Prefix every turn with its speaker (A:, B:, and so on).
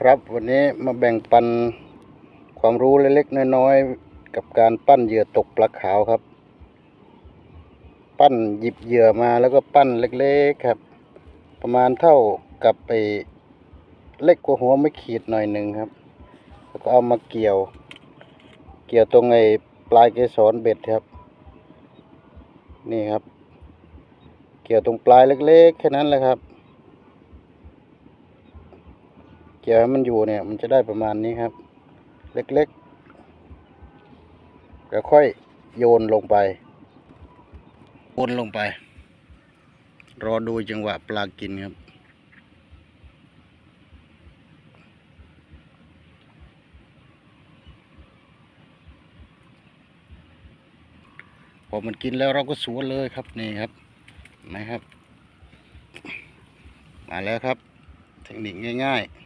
A: ครับวันนี้มาแบ่งปันความรู้เล็กๆน้อยๆกับการปั้นเหยื่อตกปลาขาวครับ ปั้นหยิบเหยื่อมาแล้วก็ปั้นเล็กๆครับ ประมาณเท่ากับไปเล็กกว่าหัวไม่ขีดหน่อยหนึ่งครับ แล้วก็เอามาเกี่ยว เกี่ยวตรงไอ้ปลายเกสรเบ็ดครับ นี่ครับ เกี่ยวตรงปลายเล็กๆแค่นั้นแหละครับ เกี่ยวให้มันอยู่เนี่ย มันจะได้ประมาณนี้ครับ เล็กๆแล้วค่อยโยนลงไปโยนลงไป รอดูจังหวะปลากินครับพอมันกินแล้วเราก็สวนเลยครับนี่ครับนะครับ มาแล้วครับ เทคนิคง่าย ๆ